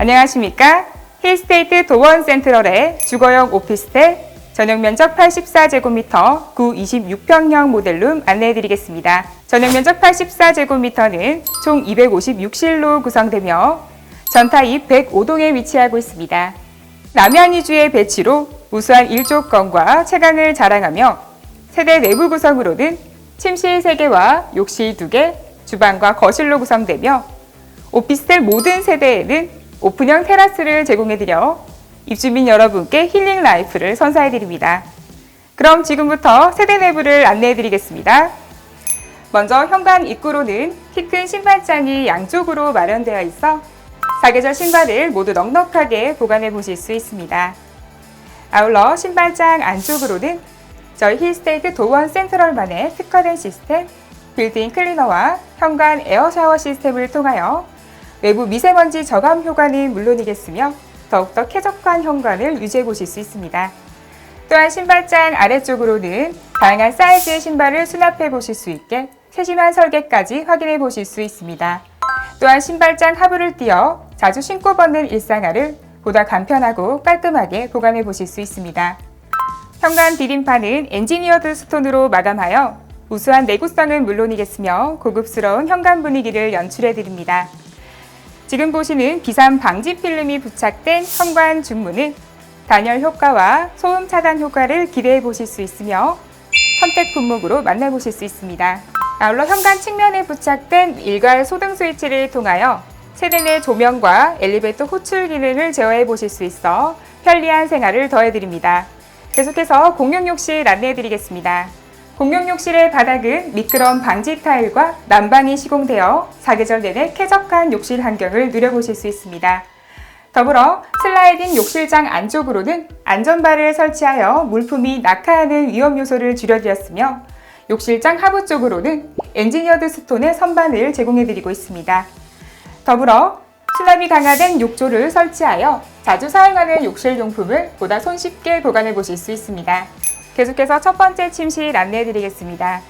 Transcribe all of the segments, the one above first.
안녕하십니까? 힐스테이트 도원 센트럴의 주거용 오피스텔 전용 면적 84제곱미터 9 26평형 모델룸 안내해드리겠습니다. 전용 면적 84제곱미터는 총 256실로 구성되며 전타입 105동에 위치하고 있습니다. 남양 이주의 배치로 우수한 일조권과 채광을 자랑하며 세대 내부 구성으로는 침실 3개와 욕실 2개, 주방과 거실로 구성되며 오피스텔 모든 세대에는 오픈형 테라스를 제공해드려 입주민 여러분께 힐링 라이프를 선사해드립니다. 그럼 지금부터 세대 내부를 안내해드리겠습니다. 먼저 현관 입구로는 키 큰 신발장이 양쪽으로 마련되어 있어 사계절 신발을 모두 넉넉하게 보관해 보실 수 있습니다. 아울러 신발장 안쪽으로는 저희 힐스테이트 도원 센트럴만의 특화된 시스템, 빌트인 클리너와 현관 에어 샤워 시스템을 통하여 외부 미세먼지 저감 효과는 물론이겠으며 더욱더 쾌적한 현관을 유지해 보실 수 있습니다. 또한 신발장 아래쪽으로는 다양한 사이즈의 신발을 수납해 보실 수 있게 세심한 설계까지 확인해 보실 수 있습니다. 또한 신발장 하부를 띄어 자주 신고 벗는 일상화를 보다 간편하고 깔끔하게 보관해 보실 수 있습니다. 현관 디딤판은 엔지니어드 스톤으로 마감하여 우수한 내구성은 물론이겠으며 고급스러운 현관 분위기를 연출해 드립니다. 지금 보시는 비산 방지 필름이 부착된 현관 중문은 단열 효과와 소음 차단 효과를 기대해 보실 수 있으며 선택 품목으로 만나보실 수 있습니다. 아울러 현관 측면에 부착된 일괄 소등 스위치를 통하여 세대 내 조명과 엘리베이터 호출 기능을 제어해 보실 수 있어 편리한 생활을 더해드립니다. 계속해서 공용 욕실 안내해 드리겠습니다. 공용 욕실의 바닥은 미끄럼 방지 타일과 난방이 시공되어 사계절 내내 쾌적한 욕실 환경을 누려보실 수 있습니다. 더불어 슬라이딩 욕실장 안쪽으로는 안전바를 설치하여 물품이 낙하하는 위험 요소를 줄여드렸으며 욕실장 하부 쪽으로는 엔지니어드 스톤의 선반을 제공해드리고 있습니다. 더불어 수납이 강화된 욕조를 설치하여 자주 사용하는 욕실 용품을 보다 손쉽게 보관해 보실 수 있습니다. 계속해서 첫 번째 침실 안내해 드리겠습니다.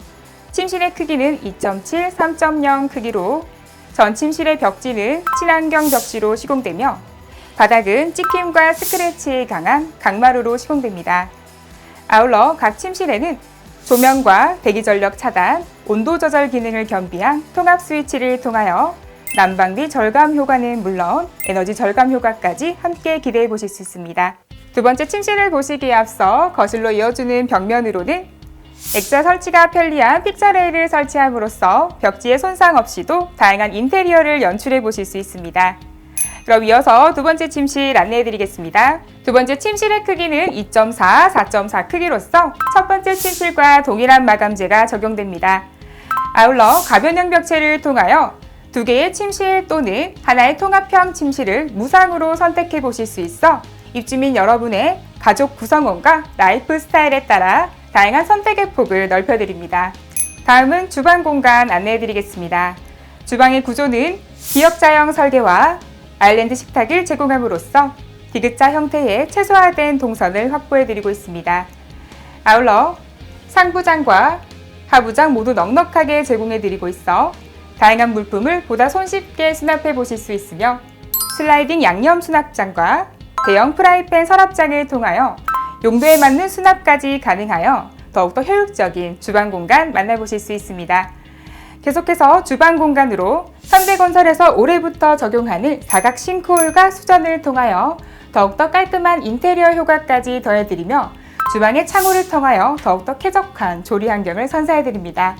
침실의 크기는 2.7, 3.0 크기로 전 침실의 벽지는 친환경 벽지로 시공되며 바닥은 찍힘과 스크래치에 강한 강마루로 시공됩니다. 아울러 각 침실에는 조명과 대기 전력 차단, 온도 조절 기능을 겸비한 통합 스위치를 통하여 난방비 절감 효과는 물론 에너지 절감 효과까지 함께 기대해 보실 수 있습니다. 두 번째 침실을 보시기에 앞서 거실로 이어주는 벽면으로는 액자 설치가 편리한 픽처 레일을 설치함으로써 벽지에 손상 없이도 다양한 인테리어를 연출해 보실 수 있습니다. 그럼 이어서 두 번째 침실 안내해 드리겠습니다. 두 번째 침실의 크기는 2.4, 4.4 크기로서 첫 번째 침실과 동일한 마감재가 적용됩니다. 아울러 가변형 벽체를 통하여 두 개의 침실 또는 하나의 통합형 침실을 무상으로 선택해 보실 수 있어 입주민 여러분의 가족 구성원과 라이프 스타일에 따라 다양한 선택의 폭을 넓혀드립니다. 다음은 주방 공간 안내해 드리겠습니다. 주방의 구조는 기역자형 설계와 아일랜드 식탁을 제공함으로써 디귿자 형태의 최소화된 동선을 확보해 드리고 있습니다. 아울러 상부장과 하부장 모두 넉넉하게 제공해 드리고 있어 다양한 물품을 보다 손쉽게 수납해 보실 수 있으며 슬라이딩 양념 수납장과 대형 프라이팬 서랍장을 통하여 용도에 맞는 수납까지 가능하여 더욱더 효율적인 주방 공간 만나보실 수 있습니다. 계속해서 주방 공간으로 현대건설에서 올해부터 적용하는 사각 싱크홀과 수전을 통하여 더욱더 깔끔한 인테리어 효과까지 더해드리며 주방의 창호를 통하여 더욱더 쾌적한 조리 환경을 선사해드립니다.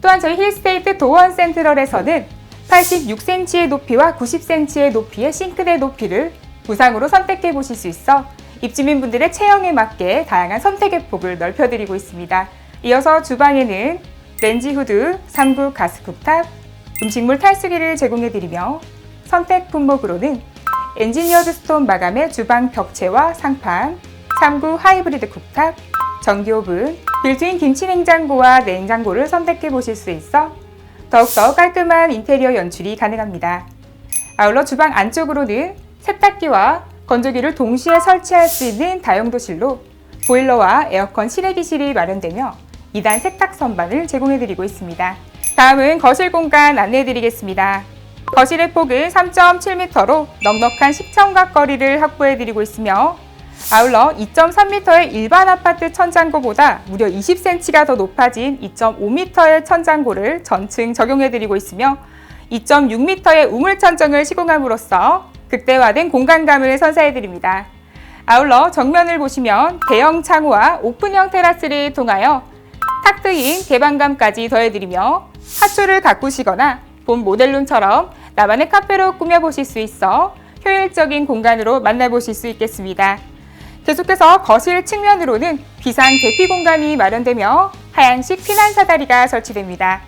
또한 저희 힐스테이트 도원 센트럴에서는 86cm의 높이와 90cm의 높이의 싱크대 높이를 무상으로 선택해 보실 수 있어 입주민분들의 체형에 맞게 다양한 선택의 폭을 넓혀드리고 있습니다. 이어서 주방에는 렌지 후드, 3구 가스 쿡탑, 음식물 탈수기를 제공해드리며 선택 품목으로는 엔지니어드 스톤 마감의 주방 벽체와 상판, 3구 하이브리드 쿡탑, 전기 오븐, 빌트인 김치 냉장고와 냉장고를 선택해 보실 수 있어 더욱더 깔끔한 인테리어 연출이 가능합니다. 아울러 주방 안쪽으로는 세탁기와 건조기를 동시에 설치할 수 있는 다용도실로 보일러와 에어컨 실외기실이 마련되며 2단 세탁 선반을 제공해드리고 있습니다. 다음은 거실 공간 안내해드리겠습니다. 거실의 폭은 3.7m로 넉넉한 식청각 거리를 확보해드리고 있으며 아울러 2.3m의 일반 아파트 천장고보다 무려 20cm가 더 높아진 2.5m의 천장고를 전층 적용해드리고 있으며 2.6m의 우물 천정을 시공함으로써 극대화된 공간감을 선사해드립니다. 아울러 정면을 보시면 대형 창호와 오픈형 테라스를 통하여 탁 트인 개방감까지 더해드리며 하초를 가꾸시거나 본 모델룸처럼 나만의 카페로 꾸며보실 수 있어 효율적인 공간으로 만나보실 수 있겠습니다. 계속해서 거실 측면으로는 비상 대피 공간이 마련되며 하얀식 피난 사다리가 설치됩니다.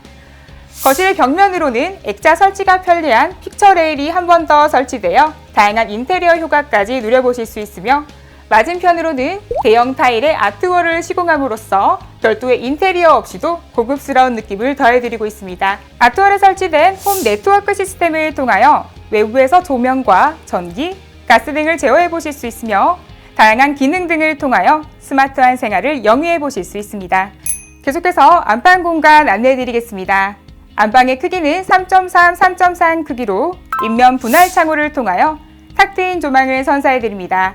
거실 벽면으로는 액자 설치가 편리한 픽처 레일이 한 번 더 설치되어 다양한 인테리어 효과까지 누려보실 수 있으며 맞은편으로는 대형 타일의 아트월을 시공함으로써 별도의 인테리어 없이도 고급스러운 느낌을 더해드리고 있습니다. 아트월에 설치된 홈 네트워크 시스템을 통하여 외부에서 조명과 전기, 가스 등을 제어해 보실 수 있으며 다양한 기능 등을 통하여 스마트한 생활을 영위해 보실 수 있습니다. 계속해서 안방 공간 안내해 드리겠습니다. 안방의 크기는 3.3, 3.3 크기로 인면 분할 창호를 통하여 탁 트인 조망을 선사해 드립니다.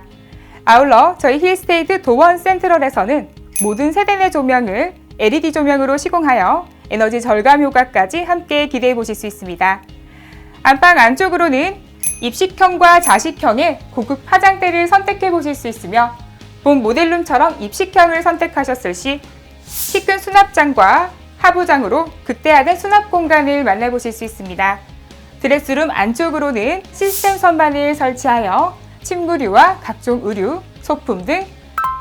아울러 저희 힐스테이트 도원 센트럴에서는 모든 세대 내 조명을 LED 조명으로 시공하여 에너지 절감 효과까지 함께 기대해 보실 수 있습니다. 안방 안쪽으로는 입식형과 자식형의 고급 화장대를 선택해 보실 수 있으며 본 모델룸처럼 입식형을 선택하셨을 시 키 큰 수납장과 하부장으로 극대화된 수납 공간을 만나보실 수 있습니다. 드레스룸 안쪽으로는 시스템 선반을 설치하여 침구류와 각종 의류, 소품 등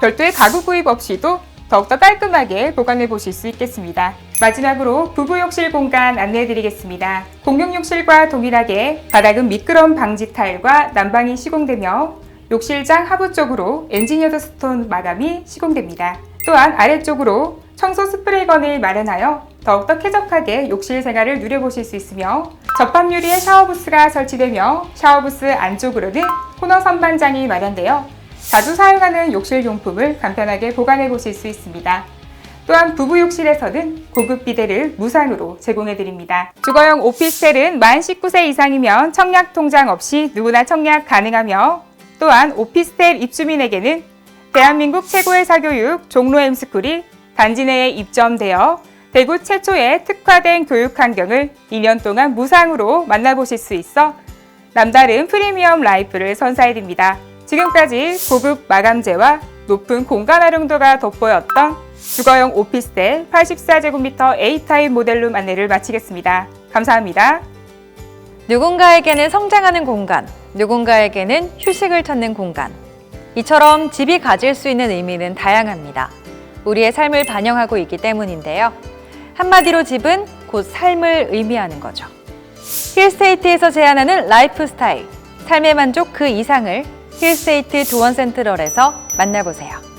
별도의 가구 구입 없이도 더욱더 깔끔하게 보관해 보실 수 있겠습니다. 마지막으로 부부 욕실 공간 안내해 드리겠습니다. 공용 욕실과 동일하게 바닥은 미끄럼 방지 타일과 난방이 시공되며 욕실장 하부 쪽으로 엔지니어드 스톤 마감이 시공됩니다. 또한 아래쪽으로 청소 스프레이건을 마련하여 더욱더 쾌적하게 욕실 생활을 누려보실 수 있으며 접합 유리의 샤워부스가 설치되며 샤워부스 안쪽으로는 코너 선반장이 마련되어 자주 사용하는 욕실 용품을 간편하게 보관해 보실 수 있습니다. 또한 부부 욕실에서는 고급 비데를 무상으로 제공해 드립니다. 주거용 오피스텔은 만 19세 이상이면 청약 통장 없이 누구나 청약 가능하며 또한 오피스텔 입주민에게는 대한민국 최고의 사교육 종로 엠스쿨이 단지 내에 입점되어 대구 최초의 특화된 교육 환경을 2년 동안 무상으로 만나보실 수 있어 남다른 프리미엄 라이프를 선사해드립니다. 지금까지 고급 마감재와 높은 공간 활용도가 돋보였던 주거용 오피스텔 84제곱미터 A타입 모델룸 안내를 마치겠습니다. 감사합니다. 누군가에게는 성장하는 공간, 누군가에게는 휴식을 찾는 공간. 이처럼 집이 가질 수 있는 의미는 다양합니다. 우리의 삶을 반영하고 있기 때문인데요. 한마디로 집은 곧 삶을 의미하는 거죠. 힐스테이트에서 제안하는 라이프 스타일, 삶의 만족 그 이상을 힐스테이트 도원 센트럴에서 만나보세요.